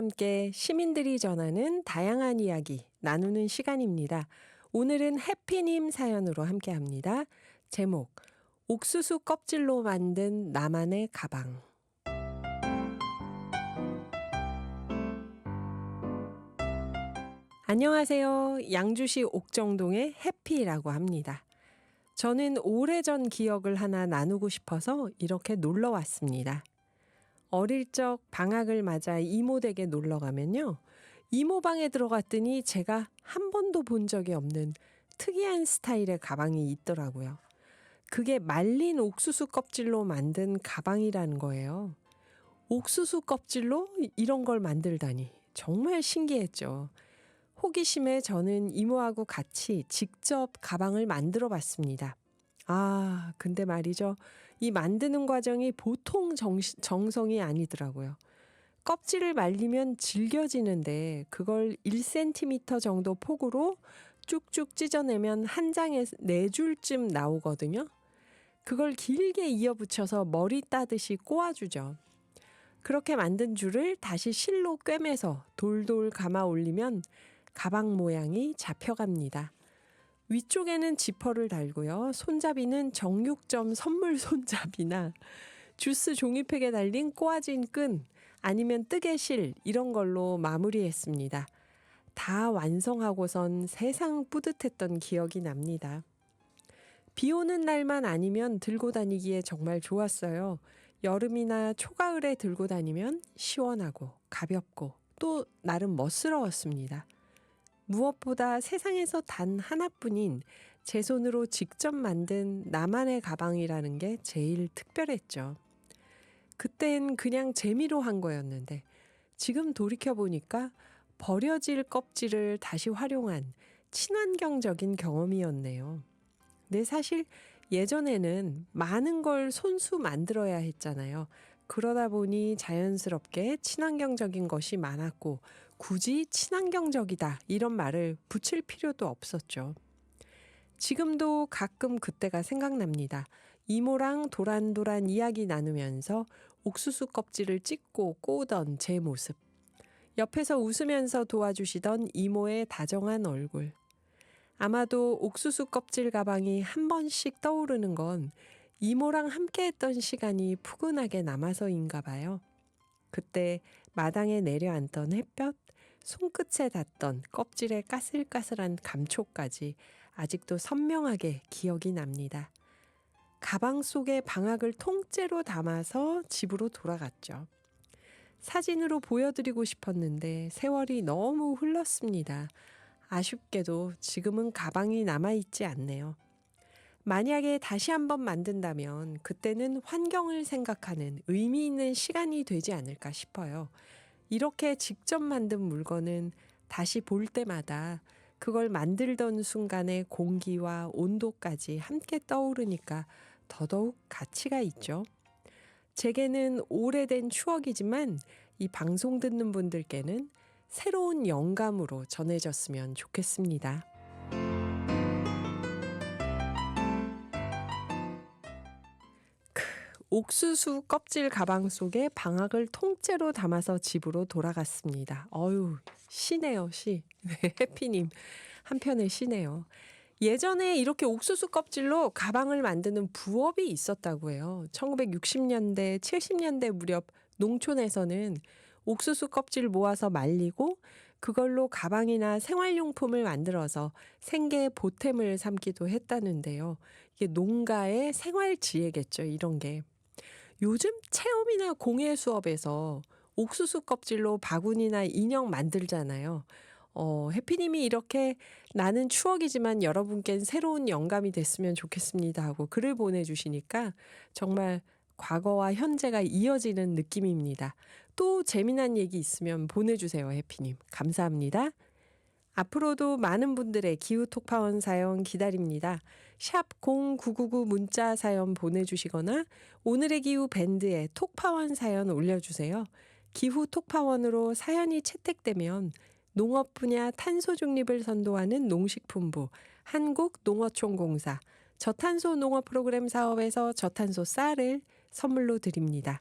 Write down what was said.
함께 시민들이 전하는 다양한 이야기 나누는 시간입니다. 오늘은 해피님 사연으로 함께 합니다. 제목, 옥수수 껍질로 만든 나만의 가방. 안녕하세요. 양주시 옥정동의 해피라고 합니다. 저는 오래전 기억을 하나 나누고 싶어서 이렇게 놀러 왔습니다. 어릴 적 방학을 맞아 이모 댁에 놀러 가면요. 이모 방에 들어갔더니 제가 한 번도 본 적이 없는 특이한 스타일의 가방이 있더라고요. 그게 말린 옥수수 껍질로 만든 가방이라는 거예요. 옥수수 껍질로 이런 걸 만들다니 정말 신기했죠. 호기심에 저는 이모하고 같이 직접 가방을 만들어 봤습니다. 아, 근데 말이죠. 이 만드는 과정이 보통 정시, 정성이 아니더라고요. 껍질을 말리면 질겨지는데 그걸 1cm 정도 폭으로 쭉쭉 찢어내면 한 장에 네 줄쯤 나오거든요. 그걸 길게 이어붙여서 머리 따듯이 꼬아주죠. 그렇게 만든 줄을 다시 실로 꿰매서 돌돌 감아 올리면 가방 모양이 잡혀갑니다. 위쪽에는 지퍼를 달고요. 손잡이는 정육점 선물 손잡이나 주스 종이팩에 달린 꼬아진 끈 아니면 뜨개 실 이런 걸로 마무리했습니다. 다 완성하고선 세상 뿌듯했던 기억이 납니다. 비 오는 날만 아니면 들고 다니기에 정말 좋았어요. 여름이나 초가을에 들고 다니면 시원하고 가볍고 또 나름 멋스러웠습니다. 무엇보다 세상에서 단 하나뿐인 제 손으로 직접 만든 나만의 가방이라는 게 제일 특별했죠. 그땐 그냥 재미로 한 거였는데 지금 돌이켜보니까 버려질 껍질을 다시 활용한 친환경적인 경험이었네요. 네, 사실 예전에는 많은 걸 손수 만들어야 했잖아요. 그러다 보니 자연스럽게 친환경적인 것이 많았고 굳이 친환경적이다 이런 말을 붙일 필요도 없었죠. 지금도 가끔 그때가 생각납니다. 이모랑 도란도란 이야기 나누면서 옥수수 껍질을 찢고 꼬던 제 모습. 옆에서 웃으면서 도와주시던 이모의 다정한 얼굴. 아마도 옥수수 껍질 가방이 한 번씩 떠오르는 건 이모랑 함께 했던 시간이 푸근하게 남아서인가 봐요. 그때 마당에 내려앉던 햇볕, 손끝에 닿던 껍질의 까슬까슬한 감촉까지 아직도 선명하게 기억이 납니다. 가방 속에 방학을 통째로 담아서 집으로 돌아갔죠. 사진으로 보여드리고 싶었는데 세월이 너무 흘렀습니다. 아쉽게도 지금은 가방이 남아있지 않네요. 만약에 다시 한번 만든다면 그때는 환경을 생각하는 의미 있는 시간이 되지 않을까 싶어요. 이렇게 직접 만든 물건은 다시 볼 때마다 그걸 만들던 순간의 공기와 온도까지 함께 떠오르니까 더더욱 가치가 있죠. 제게는 오래된 추억이지만 이 방송 듣는 분들께는 새로운 영감으로 전해졌으면 좋겠습니다. 옥수수 껍질 가방 속에 방학을 통째로 담아서 집으로 돌아갔습니다. 어유 시네요, 시. 네, 해피님. 한편의 시네요. 예전에 이렇게 옥수수 껍질로 가방을 만드는 부업이 있었다고 해요. 1960년대, 70년대 무렵 농촌에서는 옥수수 껍질 모아서 말리고 그걸로 가방이나 생활용품을 만들어서 생계 보탬을 삼기도 했다는데요. 이게 농가의 생활 지혜겠죠, 이런 게. 요즘 체험이나 공예 수업에서 옥수수 껍질로 바구니나 인형 만들잖아요. 어, 해피님이 이렇게 나는 추억이지만 여러분께는 새로운 영감이 됐으면 좋겠습니다 하고 글을 보내주시니까 정말 과거와 현재가 이어지는 느낌입니다. 또 재미난 얘기 있으면 보내주세요, 해피님. 감사합니다. 앞으로도 많은 분들의 기후 톡파원 사연 기다립니다. 샵 0999 문자 사연 보내주시거나 오늘의 기후 밴드에 톡파원 사연 올려주세요. 기후 톡파원으로 사연이 채택되면 농업 분야 탄소 중립을 선도하는 농식품부 한국농어촌공사 저탄소 농업 프로그램 사업에서 저탄소 쌀을 선물로 드립니다.